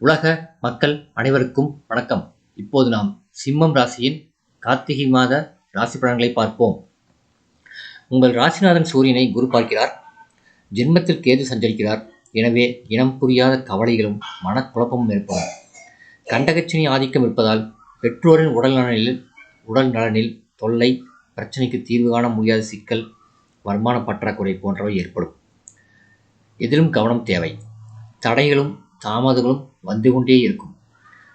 உலக மக்கள் அனைவருக்கும் வணக்கம். இப்போது நாம் சிம்மம் ராசியின் கார்த்திகை மாத ராசி பலன்களை பார்ப்போம். உங்கள் ராசிநாதன் சூரியனை குரு பார்க்கிறார். ஜென்மத்தில் கேது சஞ்சரிக்கிறார். எனவே இனம் புரியாத கவலைகளும் மனக்குழப்பமும் இருப்போம் கண்டகச்சினி ஆதிக்கம் இருப்பதால் பெற்றோரின் உடல் நலனில் உடல் நலனில் தொல்லை பிரச்சனைக்கு தீர்வு காண முடியாத சிக்கல் வருமான பற்றாக்குறை போன்றவை ஏற்படும். எதிலும் கவனம் தேவை. தடைகளும் தாமதங்களும் வந்து கொண்டே இருக்கும்.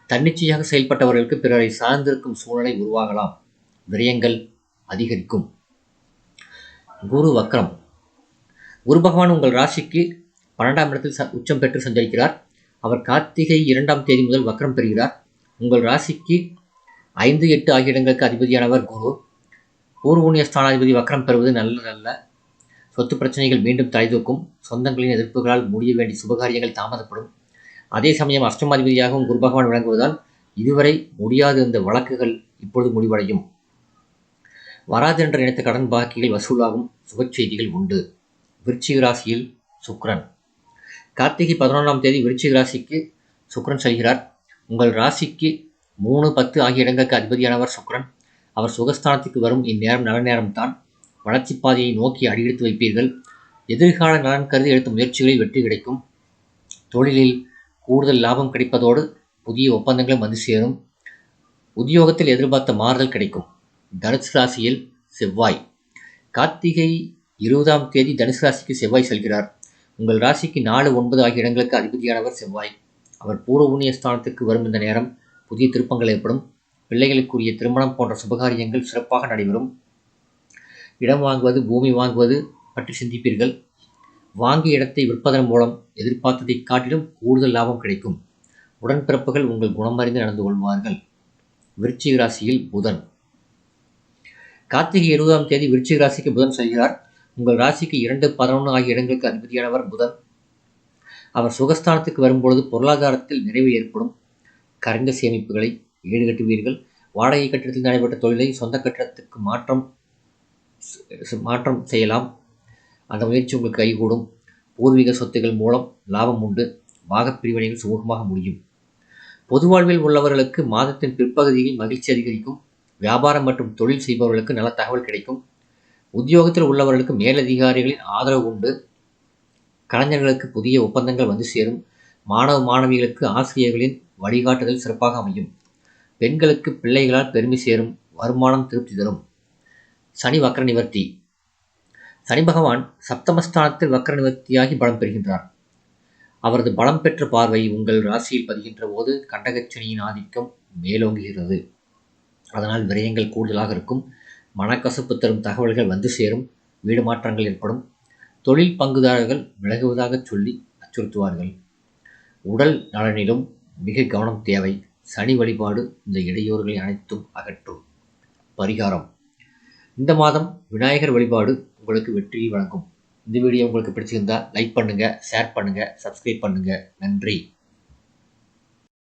தன்னிச்சையாக செயல்பட்டவர்களுக்கு பிறரை சார்ந்திருக்கும் சூழ்நிலை உருவாகலாம். விரயங்கள் அதிகரிக்கும். குரு வக்ரம். குரு பகவான் உங்கள் ராசிக்கு பன்னெண்டாம் இடத்தில் ச உச்சம் பெற்று சஞ்சரிக்கிறார். அவர் கார்த்திகை இரண்டாம் தேதி முதல் வக்ரம் பெறுகிறார். உங்கள் ராசிக்கு ஐந்து எட்டு ஆகிய இடங்களுக்கு அதிபதியானவர் குரு. பூர்வூனிய ஸ்தானாதிபதி வக்ரம் பெறுவது நல்லதல்ல. சொத்து பிரச்சனைகள் மீண்டும் தலைதூக்கும் சொந்தங்களின் எதிர்ப்புகளால் முடிய வேண்டிய சுபகாரியங்கள் தாமதப்படும். அதே சமயம் அஷ்டமாதிபதியாகவும் குரு பகவான் விளங்குவதால் இதுவரை முடியாத இந்த வழக்குகள் இப்பொழுது முடிவடையும். வராது என்று நினைத்த கடன் பாக்கிகள் வசூலாகும். சுகச்செய்திகள் உண்டு. விருச்சிக ராசியில் சுக்ரன் கார்த்திகை பதினொன்றாம் தேதி விருச்சிக ராசிக்கு சுக்ரன் செல்கிறார். உங்கள் ராசிக்கு மூணு பத்து ஆகிய இடங்களுக்கு அதிபதியானவர் சுக்ரன் அவர் சுகஸ்தானத்துக்கு வரும் இந்நேரம் நல்ல நேரம்தான் வளர்ச்சி பாதையை நோக்கி அடியெடுத்து வைப்பீர்கள். எதிர்கால நலன் கருதி எடுத்த முயற்சிகளில் வெற்றி கிடைக்கும். தொழிலில் கூடுதல் லாபம் கிடைப்பதோடு புதிய ஒப்பந்தங்களும் வந்து சேரும். உத்தியோகத்தில் எதிர்பார்த்த மாறுதல் கிடைக்கும். தனுசு ராசியில் செவ்வாய். கார்த்திகை இருபதாம் தேதி தனுசு ராசிக்கு செவ்வாய் செல்கிறார். உங்கள் ராசிக்கு நாலு ஒன்பது ஆகிய இடங்களுக்கு அதிபதியானவர் செவ்வாய். அவர் பூர்வ புண்ணிய ஸ்தானத்துக்கு வரும் இந்த நேரம். புதிய திருப்பங்கள் ஏற்படும். பிள்ளைகளுக்குரிய திருமணம் போன்ற சுபகாரியங்கள் சிறப்பாக நடைபெறும். இடம் வாங்குவது பூமி வாங்குவது பற்றி சிந்திப்பீர்கள். வாங்கிய இடத்தை விற்பதன் மூலம் எதிர்பார்த்ததை காட்டிலும் கூடுதல் லாபம் கிடைக்கும். உடன்பிறப்புகள் உங்கள் குணமறிந்து நடந்து கொள்வார்கள். விருச்சிக ராசியில் புதன். கார்த்திகை இருபதாம் தேதி விருச்சிக ராசிக்கு புதன் செல்கிறார். உங்கள் ராசிக்கு இரண்டு பதினொன்று ஆகிய இடங்களுக்கு அதிபதியானவர் புதன். அவர் சுகஸ்தானத்துக்கு வரும்பொழுது பொருளாதாரத்தில் நிறைவு ஏற்படும். கரைந்த சேமிப்புகளை ஈடுகட்டுவீர்கள். வாடகை கட்டிடத்தில் நடைபெற்ற தொழிலை சொந்த கட்டிடத்துக்கு மாற்றம் மாற்றம் செய்யலாம். அந்த முயற்சி உங்களுக்கு கைகூடும். பூர்வீக சொத்துகள் மூலம் லாபம் உண்டு. பாகப்பிரிவினைகள் சுமூகமாக முடியும். பொது வாழ்வில் உள்ளவர்களுக்கு மாதத்தின் பிற்பகுதியில் மகிழ்ச்சி அதிகரிக்கும். வியாபாரம் மற்றும் தொழில் செய்பவர்களுக்கு நல்ல தகவல் கிடைக்கும். உத்தியோகத்தில் உள்ளவர்களுக்கு மேலதிகாரிகளின் ஆதரவு உண்டு. கலைஞர்களுக்கு புதிய ஒப்பந்தங்கள் வந்து சேரும். மாணவ மாணவிகளுக்கு ஆசிரியர்களின் வழிகாட்டுதல் சிறப்பாக அமையும். பெண்களுக்கு பிள்ளைகளால் பெருமை சேரும். வருமானம் திருப்தி தரும். சனி வக்கர நிவர்த்தி. சனி பகவான் சப்தமஸ்தானத்தில் வக்கர நிவர்த்தியாகி பலம் பெறுகின்றார். அவரது பலம் பெற்ற பார்வை உங்கள் ராசியில் பதிகின்ற போது கண்டகச்சனியின் ஆதிக்கம் மேலோங்குகிறது. அதனால் விரயங்கள் கூடுதலாக இருக்கும். மனக்கசப்பு தரும் தகவல்கள் வந்து சேரும். வீடு மாற்றங்கள் ஏற்படும். தொழில் பங்குதாரர்கள் விலகுவதாக சொல்லி அச்சுறுத்துவார்கள். உடல் நலனிலும் மிக கவனம் தேவை. சனி வழிபாடு இந்த இடையூறுகளை அனைத்தும் அகற்றும். பரிகாரம். இந்த மாதம் விநாயகர் வழிபாடு உங்களுக்கு வெற்றியை வழங்கும். இந்த வீடியோ உங்களுக்கு பிடிச்சிருந்தா லைக் பண்ணுங்கள் ஷேர் பண்ணுங்கள் சப்ஸ்கிரைப் பண்ணுங்கள் நன்றி.